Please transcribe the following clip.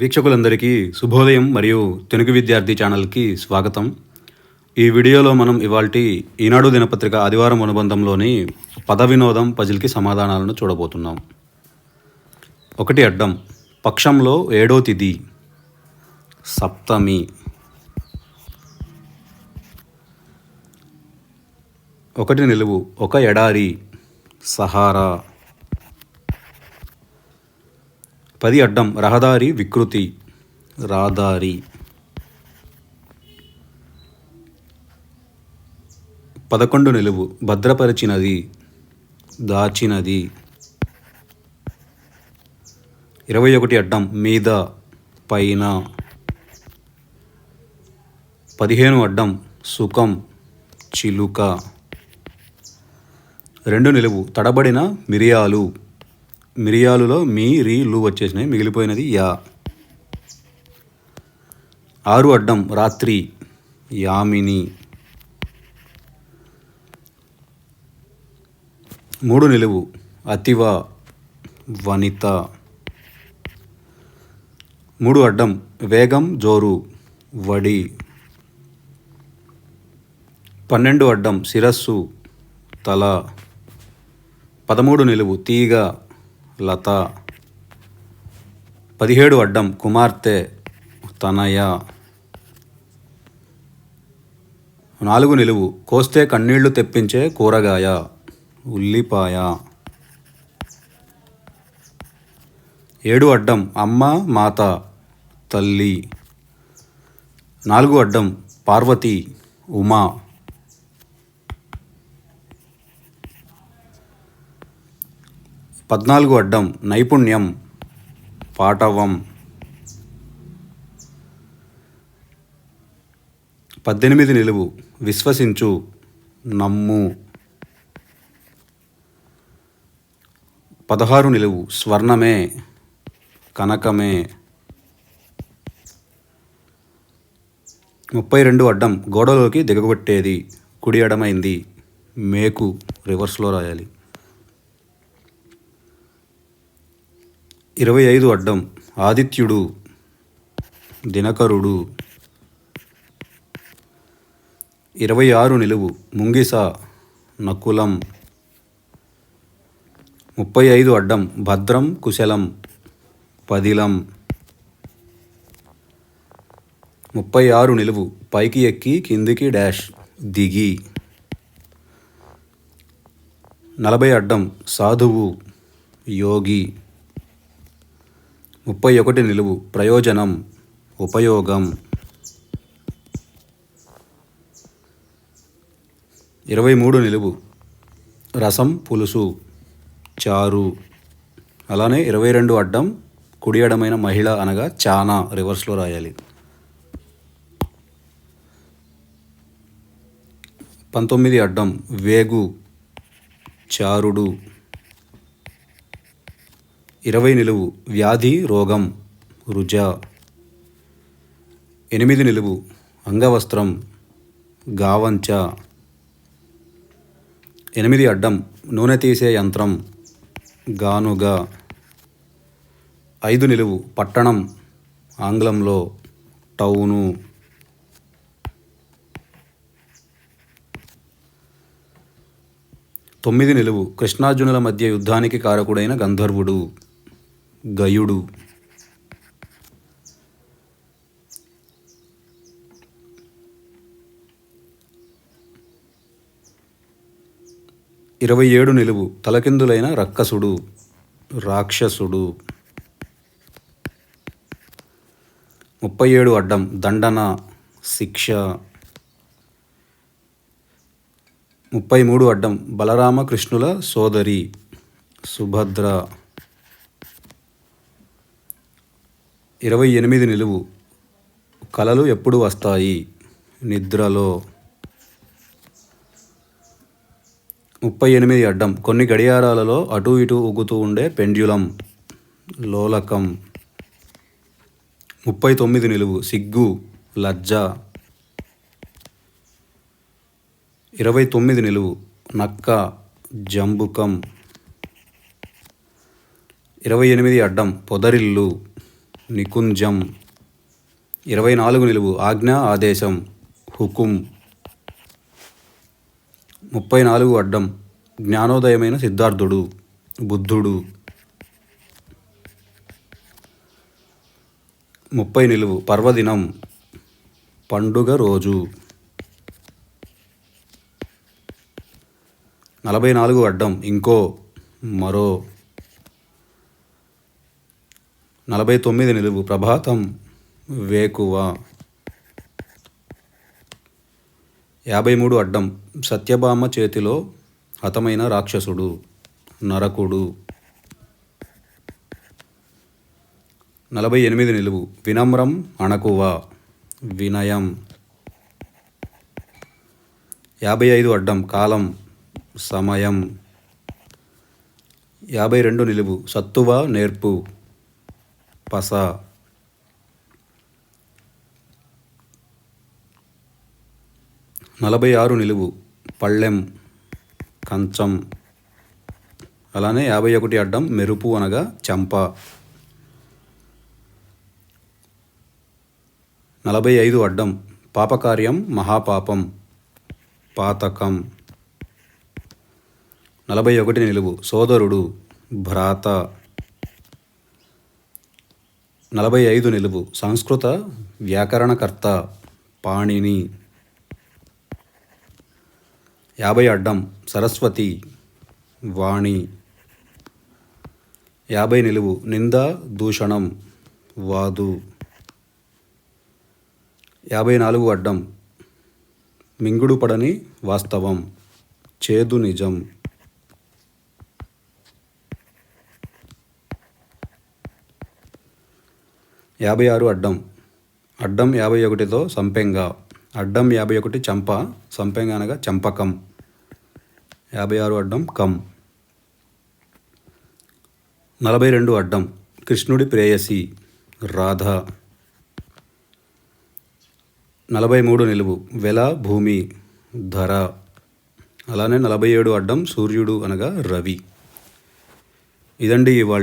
వీక్షకులందరికీ శుభోదయం మరియు తెలుగు విద్యార్థి ఛానల్కి స్వాగతం. ఈ వీడియోలో మనం ఇవాల్టి ఈనాడు దినపత్రిక ఆదివారం అనుబంధంలోని పద వినోదం పజిల్కి సమాధానాలను చూడబోతున్నాం. ఒకటి అడ్డం పక్షంలో ఏడో తిథి సప్తమి. ఒకటి నిలువు ఒక ఎడారి సహారా. పది అడ్డం. రహదారి వికృతి. రాదారి పదకొండు నిలువు. భద్రపరిచినది. దాచినది. ఇరవై ఒకటి అడ్డం. మీద. పైన. పదిహేను అడ్డం. సుఖం. చిలుక. రెండు నిలువు. తడబడిన మిరియాలు. మిరియాలులో మీ రీ లు వచ్చేసినాయి. మిగిలిపోయినది యా. ఆరు అడ్డం రాత్రి. యామిని. మూడు నిలువు అతివ వనిత. మూడు అడ్డం వేగం జోరు వడి. పన్నెండు అడ్డం శిరస్సు తల. పదమూడు నిలువు తీగ. లత. పదిహేడు అడ్డం కుమార్తె తనయ. నాలుగు నిలువు కోస్తే కన్నీళ్ళు తెప్పించే కూరగాయ ఉల్లిపాయ. ఏడు అడ్డం అమ్మ మాత తల్లి. నాలుగు అడ్డం పార్వతి ఉమా. పద్నాలుగు అడ్డం నైపుణ్యం పాటవం పద్దెనిమిది నిలువు విశ్వసించు నమ్ము. పదహారు నిలువు స్వర్ణమే కనకమే. ముప్పై రెండు అడ్డం గోడలోకి దిగగొట్టేది కుడి ఎడమైంది మేకు రివర్స్లో రాయాలి. ఇరవై ఐదు అడ్డం ఆదిత్యుడు దినకరుడు. ఇరవై ఆరు నిలువు ముంగిస నకులం. ముప్పై ఐదు అడ్డం భద్రం కుశలం పదిలం. ముప్పై ఆరు నిలువు పైకి ఎక్కి కిందికి డాష్ దిగి. నలభై అడ్డం సాధువు యోగి. ముప్పై ఒకటి నిలువు. ప్రయోజనం. ఉపయోగం. ఇరవై మూడు నిలువు. రసం పులుసు. చారు. అలానే ఇరవై రెండు అడ్డం కుడియడమైన మహిళ అనగా చానా రివర్స్లో రాయాలి. పంతొమ్మిది అడ్డం. వేగు. చారుడు. ఇరవై నిలువు వ్యాధి రోగం రుజ ఎనిమిది నిలువు అంగవస్త్రం గావంచ ఎనిమిది అడ్డం నూనె తీసే యంత్రం గానుగ ఐదు నిలువు పట్టణం ఆంగ్లంలో టౌను. తొమ్మిది నిలువు కృష్ణార్జునుల మధ్య యుద్ధానికి కారకుడైన గంధర్వుడు. గయుడు. ఇరవై ఏడు నిలువు తలకిందులైన రక్కసుడు రాక్షసుడు. ముప్పై ఏడు అడ్డం దండన శిక్ష. ముప్పై మూడు అడ్డం బలరామకృష్ణుల సోదరి సుభద్ర. ఇరవై ఎనిమిది నిలువు కలలు ఎప్పుడు వస్తాయి? నిద్రలో. ముప్పై ఎనిమిది అడ్డం. కొన్ని గడియారాలలో అటు ఇటు ఊగుతూ ఉండే పెండ్యులం లోలకం. ముప్పై తొమ్మిది నిలువు. సిగ్గు లజ్జ. ఇరవై తొమ్మిది నిలువు. నక్క జంబుకం. ఇరవై ఎనిమిది అడ్డం. పొదరిల్లు. నికుంజం. ఇరవై నాలుగు నిలువు ఆజ్ఞ ఆదేశం హుకుం. ముప్పై నాలుగు అడ్డం జ్ఞానోదయమైన సిద్ధార్థుడు బుద్ధుడు. ముప్పై నిలువు పర్వదినం పండుగ రోజు. నలభై నాలుగు అడ్డం ఇంకో మరో. నలభై తొమ్మిది నిలువు ప్రభాతం వేకువ. యాభై మూడు అడ్డం సత్యభామ చేతిలో హతమైన రాక్షసుడు నరకుడు. నలభై ఎనిమిది నిలువు వినమ్రం అణకువ వినయం. యాభై ఐదు అడ్డం కాలం సమయం. యాభై రెండు నిలువు సత్తువ నేర్పు. పస నలభై ఆరు నిలువు పళ్ళెం కంచం అలానే యాభై ఒకటి అడ్డం మెరుపు అనగా చంప. నలభై ఐదు అడ్డం పాపకార్యం మహాపాపం పాతకం. నలభై ఒకటి నిలువు సోదరుడు భ్రాత. నలభై ఐదు నిలువు. సంస్కృత వ్యాకరణకర్త పాణిని. యాభై అడ్డం. సరస్వతి వాణి. యాభై నిలువు. నింద దూషణం వాదు. యాభై నాలుగు అడ్డం. మింగుడు పడని వాస్తవం. చేదు నిజం. యాభై ఆరు అడ్డం. అడ్డం యాభై ఒకటితో సంపెంగ. అడ్డం యాభై ఒకటి చంప సంపెంగ అనగా చంపకం. యాభై ఆరు అడ్డం కం. నలభై రెండు అడ్డం కృష్ణుడి ప్రేయసి రాధ. నలభై మూడు నిలువు వెల భూమి ధర. అలానే నలభై ఏడు అడ్డం సూర్యుడు అనగా రవి. ఇదండి ఇవాళ